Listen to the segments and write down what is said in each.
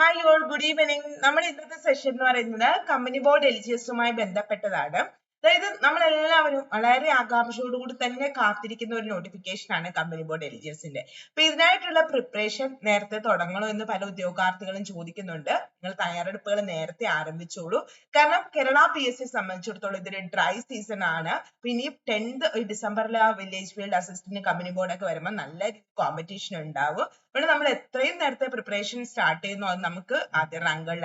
Hi all good evening നമ്മുടെ ഇന്നത്തെ session എന്ന് പറയുന്നത് കമ്പനി ബോർഡ് എലിജിയസുമായി ബന്ധപ്പെട്ടതാണ്. അതായത് നമ്മളെല്ലാവരും വളരെ ആകാംക്ഷയോടുകൂടി തന്നെ കാത്തിരിക്കുന്ന ഒരു നോട്ടിഫിക്കേഷൻ ആണ് കമ്പനി ബോർഡ് ന്റെ അപ്പൊ ഇതിനായിട്ടുള്ള പ്രിപ്പറേഷൻ നേരത്തെ തുടങ്ങണോ എന്ന് പല ഉദ്യോഗാർത്ഥികളും ചോദിക്കുന്നുണ്ട്. നിങ്ങൾ തയ്യാറെടുപ്പുകൾ നേരത്തെ ആരംഭിച്ചോളൂ. കാരണം കേരള സി സംബന്ധിച്ചിടത്തോളം ഇതൊരു ഡ്രൈ സീസൺ ആണ്. ഇനി ടെൻത്ത് ഡിസംബറിൽ ആ village field assistant company board ഒക്കെ വരുമ്പോൾ നല്ല കോമ്പറ്റീഷൻ ഉണ്ടാവും. അതുകൊണ്ട് നമ്മൾ എത്രയും നേരത്തെ പ്രിപ്പറേഷൻ സ്റ്റാർട്ട് ചെയ്യുന്നു അത് നമുക്ക് ആദ്യ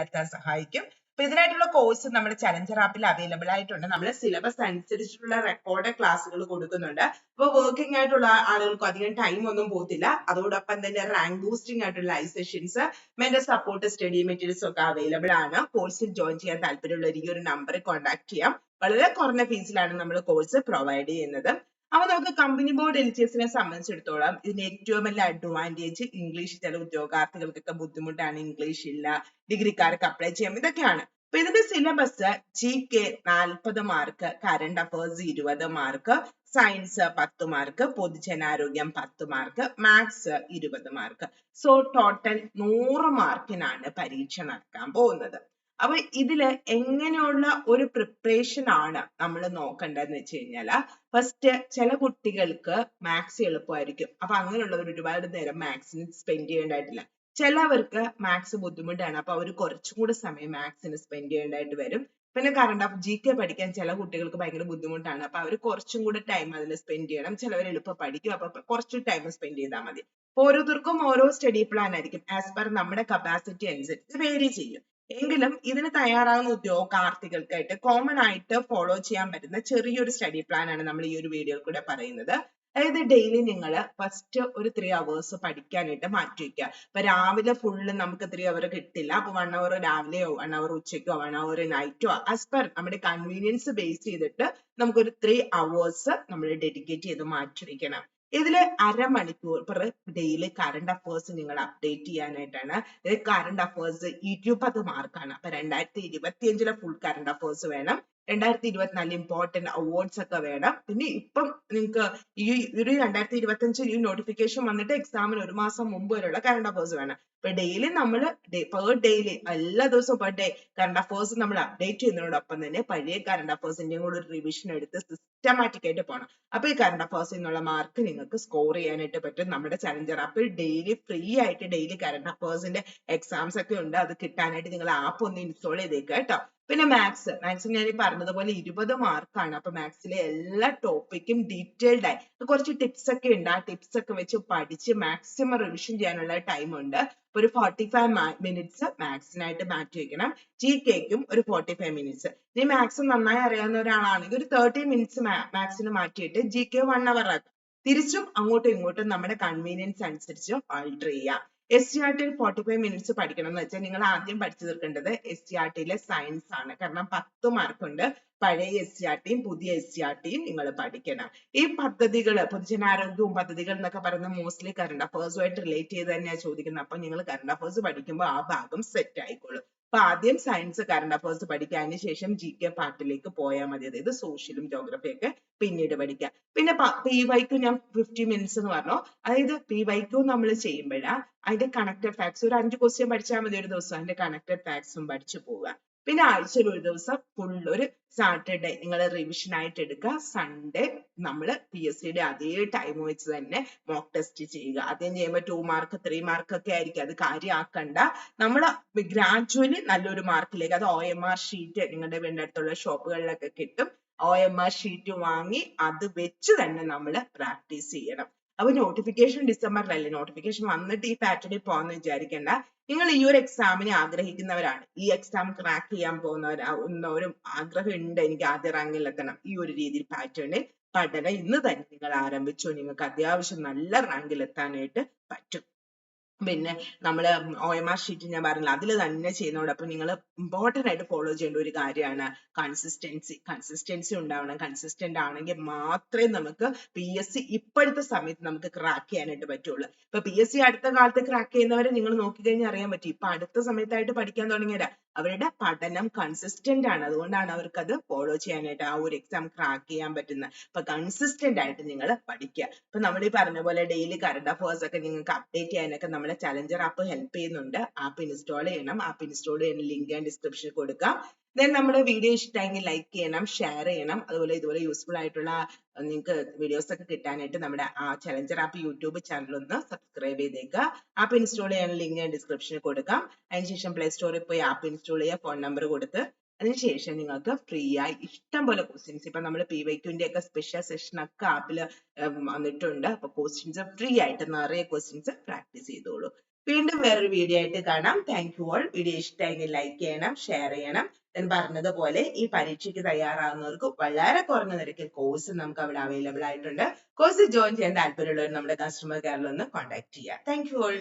എത്താൻ സഹായിക്കും. അപ്പൊ ഇതിനായിട്ടുള്ള കോഴ്സ് നമ്മുടെ ചലഞ്ചർ ആപ്പിൽ അവൈലബിൾ ആയിട്ടുണ്ട്. നമ്മൾ സിലബസ് അനുസരിച്ചിട്ടുള്ള റെക്കോർഡ് ക്ലാസ്സുകൾ കൊടുക്കുന്നുണ്ട്. അപ്പൊ വർക്കിംഗ് ആയിട്ടുള്ള ആളുകൾക്ക് അധികം ടൈം ഒന്നും പോകത്തില്ല. അതോടൊപ്പം തന്നെ റാങ്ക് ബൂസ്റ്റിംഗ് ആയിട്ടുള്ള live sessions mental support study materials ഒക്കെ അവൈലബിൾ ആണ്. കോഴ്സിൽ ജോയിൻ ചെയ്യാൻ താല്പര്യമുള്ള ഈ ഒരു നമ്പറിൽ കോൺടാക്ട് ചെയ്യാം. വളരെ കുറഞ്ഞ ഫീസിലാണ് നമ്മൾ കോഴ്സ് പ്രൊവൈഡ് ചെയ്യുന്നത്. അപ്പൊ നമുക്ക് കമ്പനി ബോർഡ് എലിജിയസിനെ സംബന്ധിച്ചിടത്തോളം ഇതിന് ഏറ്റവും വലിയ അഡ്വാന്റേജ് ഇംഗ്ലീഷ് ചില ഉദ്യോഗാർത്ഥികൾക്കൊക്കെ ബുദ്ധിമുട്ടാണ്. ഇംഗ്ലീഷ് ഇല്ല ഡിഗ്രിക്കാർക്ക് അപ്ലൈ ചെയ്യാം. ഇതൊക്കെയാണ്. അപ്പൊ ഇതിന്റെ സിലബസ് ജി കെ നാൽപ്പത് മാർക്ക് കറണ്ട് അഫേഴ്സ് ഇരുപത് മാർക്ക് സയൻസ് പത്ത് മാർക്ക് പൊതുജനാരോഗ്യം പത്ത് മാർക്ക് മാത്സ് ഇരുപത് മാർക്ക് സോ ടോട്ടൽ നൂറ് മാർക്കിനാണ് പരീക്ഷ നടക്കാൻ പോകുന്നത്. അപ്പൊ ഇതിൽ എങ്ങനെയുള്ള ഒരു പ്രിപ്പറേഷൻ ആണ് നമ്മൾ നോക്കേണ്ടതെന്ന് വെച്ച് കഴിഞ്ഞാൽ ഫസ്റ്റ് ചില കുട്ടികൾക്ക് മാത്സ് എളുപ്പമായിരിക്കും. അപ്പൊ അങ്ങനെയുള്ളവർ ഒരുപാട് നേരം മാത്സിന് സ്പെൻഡ് ചെയ്യേണ്ടതായിട്ടില്ല. ചിലവർക്ക് മാത്സ് ബുദ്ധിമുട്ടാണ്. അപ്പൊ അവർ കുറച്ചും കൂടെ സമയം മാത്സിന് സ്പെൻഡ് ചെയ്യേണ്ടതായിട്ട് വരും. പിന്നെ കറണ്ട് ഓഫ് ജി കെ പഠിക്കാൻ ചില കുട്ടികൾക്ക് ഭയങ്കര ബുദ്ധിമുട്ടാണ്. അപ്പൊ അവർ കുറച്ചും കൂടെ ടൈം അതിൽ സ്പെൻഡ് ചെയ്യണം. ചിലവർ എളുപ്പം പഠിക്കും. അപ്പൊ കുറച്ച് ടൈം സ്പെൻഡ് ചെയ്താൽ മതി. ഓരോരുത്തർക്കും ഓരോ സ്റ്റഡി പ്ലാൻ ആയിരിക്കും. ആസ് പെർ നമ്മുടെ കപ്പാസിറ്റി അനുസരിച്ച് വേരി ചെയ്യും. എങ്കിലും ഇതിന് തയ്യാറാകുന്ന ഉദ്യോഗാർത്ഥികൾക്കായിട്ട് കോമൺ ആയിട്ട് ഫോളോ ചെയ്യാൻ പറ്റുന്ന ചെറിയൊരു സ്റ്റഡി പ്ലാൻ ആണ് നമ്മൾ ഈ ഒരു വീഡിയോയിൽ കൂടെ പറയുന്നത്. അതായത് ഡെയിലി നിങ്ങൾ ഫസ്റ്റ് ഒരു ത്രീ അവേഴ്സ് പഠിക്കാനായിട്ട് മാറ്റി വയ്ക്കുക ഇപ്പൊ രാവിലെ ഫുള്ള് നമുക്ക് ത്രീ അവർ കിട്ടില്ല. അപ്പൊ വൺ അവർ രാവിലെയോ വൺ അവർ ഉച്ചയ്ക്കോ വൺ അവർ നൈറ്റോ ആസ് പെർ നമ്മുടെ കൺവീനിയൻസ് ബേസ് ചെയ്തിട്ട് നമുക്കൊരു ത്രീ അവേഴ്സ് നമ്മൾ ഡെഡിക്കേറ്റ് ചെയ്ത് മാറ്റി വെക്കണം. ഇതിൽ അരമണിക്കൂർ പെർ ഡെയിലി കറണ്ട് അഫേഴ്സ് നിങ്ങൾ അപ്ഡേറ്റ് ചെയ്യാനായിട്ടാണ്. ഇത് കറണ്ട് അഫേഴ്സ് ഇരുപത് മാർക്കാണ് അപ്പൊ രണ്ടായിരത്തി ഇരുപത്തി അഞ്ചിലെ ഫുൾ കറണ്ട് അഫേഴ്സ് വേണം. രണ്ടായിരത്തി ഇരുപത്തിനാല് ഇമ്പോർട്ടന്റ് അവാർഡ്സ് ഒക്കെ വേണം. പിന്നെ ഇപ്പം നിങ്ങൾക്ക് ഈ ഒരു രണ്ടായിരത്തി ഇരുപത്തി അഞ്ച് ഈ നോട്ടിഫിക്കേഷൻ വന്നിട്ട് എക്സാമിന് ഒരു മാസം മുമ്പ് വരെയുള്ള കറണ്ട് അഫേഴ്സ് വേണം. ഇപ്പൊ ഡെയിലി നമ്മൾ പെർ ഡെയിലി എല്ലാ ദിവസവും പെർ ഡേ കറണ്ട് അഫേഴ്സ് നമ്മൾ അപ്ഡേറ്റ് ചെയ്യുന്നതിനോടൊപ്പം തന്നെ പഴയ കറണ്ട് അഫേഴ്സിന്റെയും കൂടെ ഒരു റിവിഷൻ എടുത്ത് സിസ്റ്റമാറ്റിക് ആയിട്ട് പോകണം അപ്പൊ ഈ കറണ്ട് അഫേഴ്സിൽ നിന്നുള്ള മാർക്ക് നിങ്ങൾക്ക് സ്കോർ ചെയ്യാനായിട്ട് പറ്റും. നമ്മുടെ ചലഞ്ചർ ആപ്പിൽ ഡെയിലി ഫ്രീ ആയിട്ട് ഡെയിലി കറണ്ട് അഫേഴ്സിന്റെ എക്സാംസ് ഒക്കെ ഉണ്ട്. അത് കിട്ടാനായിട്ട് നിങ്ങൾ ആപ്പ് ഒന്ന് ഇൻസ്റ്റാൾ ചെയ്തേക്കുക കേട്ടോ. പിന്നെ മാത്സ് മാത്സ് ഞാൻ ഈ പറഞ്ഞതുപോലെ ഇരുപത് മാർക്കാണ്. അപ്പൊ മാത്സിലെ എല്ലാ ടോപ്പിക്കും ഡീറ്റെയിൽഡ് ആയി. കുറച്ച് ടിപ്സ് ഒക്കെ ഉണ്ട്. ആ ടിപ്സ് ഒക്കെ വെച്ച് പഠിച്ച് മാക്സിമം റിവിഷൻ ചെയ്യാനുള്ള ടൈം ഉണ്ട്. ഒരു ഫോർട്ടി ഫൈവ് മിനിറ്റ്സ് മാത്സിനായിട്ട് മാറ്റി വെക്കണം. ജി കെക്കും ഒരു ഫോർട്ടി ഫൈവ് മിനിറ്റ്സ് ഇനി മാത്സ് നന്നായി അറിയാവുന്ന ഒരാളാണെങ്കിൽ ഒരു തേർട്ടി മിനിറ്റ്സ് മാത്സിന് മാറ്റിയിട്ട് ജി കെ വൺ അവർ ആക്കും. തിരിച്ചും അങ്ങോട്ടും ഇങ്ങോട്ടും നമ്മുടെ കൺവീനിയൻസ് അനുസരിച്ച് ആൾട്ടർ ചെയ്യാം. എസ് ടി ആർ ടിയിൽ ഫോർട്ടി ഫൈവ് മിനിറ്റ്സ് പഠിക്കണം എന്ന് വെച്ചാൽ നിങ്ങൾ ആദ്യം പഠിച്ചു തീർക്കേണ്ടത് എസ് ടി ആർ ടിയിലെ സയൻസ് ആണ്. കാരണം പത്ത് മാർക്കുണ്ട് പഴയ എസ് ടി ആർ ടിയും പുതിയ എസ് ടി ആർ ടിയും നിങ്ങൾ പഠിക്കണം. ഈ പദ്ധതികൾ പൊതുജനാരോഗ്യവും പദ്ധതികൾ എന്നൊക്കെ പറയുന്നത് മോസ്റ്റ്ലി കറണ്ട് അഫേഴ്സുമായിട്ട് റിലേറ്റ് ചെയ്ത് തന്നെയാണ് ചോദിക്കുന്നത്. അപ്പൊ നിങ്ങൾ കറണ്ട് അഫേഴ്സ് പഠിക്കുമ്പോൾ ആ ഭാഗം സെറ്റ് ആയിക്കോളും. അപ്പൊ ആദ്യം സയൻസ് കറണ്ട് പഠിക്കുക അതിന് ശേഷം ജി കെ പാർട്ടിലേക്ക് പോയാൽ മതി. അതായത് സോഷ്യലും ജോഗ്രഫി ഒക്കെ പിന്നീട് പഠിക്കുക പിന്നെ പി വൈക്ക് ഞാൻ ഫിഫ്റ്റി മിനിറ്റ്സ് എന്ന് പറഞ്ഞു. അതായത് പി വൈക്യു നമ്മൾ ചെയ്യുമ്പോഴാ അതിന്റെ കണക്റ്റഡ് ഫാക്ട്സ് ഒരു അഞ്ച് ക്വസ്റ്റ്യൻ പഠിച്ചാൽ മതി ഒരു ദിവസം. അതിന്റെ കണക്റ്റഡ് ഫാക്ട്സും പഠിച്ചു പോവുക. പിന്നെ ആഴ്ചയിൽ ഒരു ദിവസം ഫുൾ ഒരു സാറ്റർഡേ നിങ്ങൾ റിവിഷൻ ആയിട്ട് എടുക്കുക. സൺഡേ നമ്മൾ പി എസ് സിയുടെ അതേ ടൈം വെച്ച് തന്നെ മോക്ക് ടെസ്റ്റ് ചെയ്യുക. ആദ്യം ചെയ്യുമ്പോൾ ടു മാർക്ക് ത്രീ മാർക്ക് ഒക്കെ ആയിരിക്കും. അത് കാര്യമാക്കണ്ട നമ്മൾ ഗ്രാജുവലി നല്ലൊരു മാർക്കിലേക്ക് അത് ഒ എം ആർ ഷീറ്റ് നിങ്ങളുടെ വീടിനടുത്തുള്ള ഷോപ്പുകളിലൊക്കെ കിട്ടും. ഒ എം ആർ ഷീറ്റ് വാങ്ങി അത് വെച്ച് തന്നെ നമ്മൾ പ്രാക്ടീസ് ചെയ്യണം. അപ്പൊ നോട്ടിഫിക്കേഷൻ ഡിസംബറിലല്ലേ നോട്ടിഫിക്കേഷൻ വന്നിട്ട് ഈ പാറ്റേണിൽ പോകാന്ന് വിചാരിക്കേണ്ട. നിങ്ങൾ ഈ ഒരു എക്സാമിനെ ആഗ്രഹിക്കുന്നവരാണ്. ഈ എക്സാം ക്രാക്ക് ചെയ്യാൻ പോകുന്നവരും ആഗ്രഹം ഉണ്ട് എനിക്ക് ആദ്യ റാങ്കിൽ എത്തണം. ഈ ഒരു രീതിയിൽ പാറ്റേണിൽ പഠനം ഇന്ന് തന്നെ നിങ്ങൾ ആരംഭിച്ചു. നിങ്ങൾക്ക് അത്യാവശ്യം നല്ല റാങ്കിൽ എത്താനായിട്ട് പറ്റും. പിന്നെ നമ്മൾ ഒ എം ആർ ഷീറ്റ് ഞാൻ പറഞ്ഞില്ല അതിൽ തന്നെ ചെയ്യുന്നതോടൊപ്പം നിങ്ങൾ ഇമ്പോർട്ടന്റ് ആയിട്ട് ഫോളോ ചെയ്യേണ്ട ഒരു കാര്യമാണ് കൺസിസ്റ്റൻസി കൺസിസ്റ്റൻസി ഉണ്ടാവണം. കൺസിസ്റ്റന്റ് ആണെങ്കിൽ മാത്രമേ നമുക്ക് പി എസ് സി ഇപ്പോഴത്തെ സമയത്ത് നമുക്ക് ക്രാക്ക് ചെയ്യാനായിട്ട് പറ്റുള്ളൂ. ഇപ്പൊ പി എസ് സി അടുത്ത കാലത്ത് ക്രാക്ക് ചെയ്യുന്നവരെ നിങ്ങൾ നോക്കിക്കഴിഞ്ഞാൽ അറിയാൻ പറ്റും. ഇപ്പൊ അടുത്ത സമയത്തായിട്ട് പഠിക്കാൻ തുടങ്ങിയവരാ. അവരുടെ പഠനം കൺസിസ്റ്റന്റ് ആണ്. അതുകൊണ്ടാണ് അവർക്ക് അത് ഫോളോ ചെയ്യാനായിട്ട് ആ ഒരു എക്സാം ക്രാക്ക് ചെയ്യാൻ പറ്റുന്നത്. അപ്പൊ കൺസിസ്റ്റന്റ് ആയിട്ട് നിങ്ങൾ പഠിക്കുക. ഇപ്പൊ നമ്മൾ ഈ പറഞ്ഞ പോലെ ഡെയിലി കറണ്ട് അഫേഴ്സ് ഒക്കെ നിങ്ങൾക്ക് അപ്ഡേറ്റ് ചെയ്യാനൊക്കെ നമ്മളെ ചലഞ്ചർ ആപ്പ് ഹെൽപ്പ് ചെയ്യുന്നുണ്ട്. ആപ്പ് ഇൻസ്റ്റാൾ ചെയ്യണം. ആപ്പ് ഇൻസ്റ്റാൾ ചെയ്യുന്ന ലിങ്ക് ഞാൻ ഡിസ്ക്രിപ്ഷനിൽ കൊടുക്കാം. ദെൻ നമ്മുടെ വീഡിയോ ഇഷ്ടമെങ്കിൽ ലൈക്ക് ചെയ്യണം ഷെയർ ചെയ്യണം. അതുപോലെ ഇതുപോലെ യൂസ്ഫുൾ ആയിട്ടുള്ള നിങ്ങൾക്ക് വീഡിയോസ് ഒക്കെ കിട്ടാനായിട്ട് നമ്മുടെ ആ ചലഞ്ചർ ആപ്പ് യൂട്യൂബ് ചാനൽ ഒന്ന് സബ്സ്ക്രൈബ് ചെയ്തേക്കുക. ആപ്പ് ഇൻസ്റ്റാൾ ചെയ്യാൻ ലിങ്ക് ഞാൻ ഡിസ്ക്രിപ്ഷനിൽ കൊടുക്കാം. അതിനുശേഷം പ്ലേ സ്റ്റോറിൽ പോയി ആപ്പ് ഇൻസ്റ്റാൾ ചെയ്യുക ഫോൺ നമ്പർ കൊടുത്ത് അതിനുശേഷം നിങ്ങൾക്ക് ഫ്രീ ആയി ഇഷ്ടം പോലെ ക്വസ്റ്റ്യൻസ് ഇപ്പൊ നമ്മൾ പി വൈ ക്യൂന്റെ ഒക്കെ സ്പെഷ്യൽ സെഷൻ ഒക്കെ ആപ്പിൽ വന്നിട്ടുണ്ട്. അപ്പൊ ക്വസ്റ്റ്യൻസ് ഫ്രീ ആയിട്ട് നിറയെ ക്വസ്റ്റ്യൻസ് പ്രാക്ടീസ് ചെയ്തോളൂ. വീണ്ടും വേറൊരു വീഡിയോ ആയിട്ട് കാണാം. താങ്ക് യു ഓൾ വീഡിയോ ഇഷ്ടമെങ്കിൽ ലൈക്ക് ചെയ്യണം ഷെയർ ചെയ്യണം. ഞാൻ പറഞ്ഞതുപോലെ ഈ പരീക്ഷയ്ക്ക് തയ്യാറാകുന്നവർക്ക് വളരെ കുറഞ്ഞ നിരക്കിൽ കോഴ്സ് നമുക്ക് അവിടെ അവൈലബിൾ ആയിട്ടുണ്ട്. കോഴ്സ് ജോയിൻ ചെയ്യാൻ താല്പര്യമുള്ളവർ നമ്മുടെ കസ്റ്റമർ കെയറിൽ ഒന്ന് കോൺടാക്ട് ചെയ്യുക താങ്ക് യു ഓൾ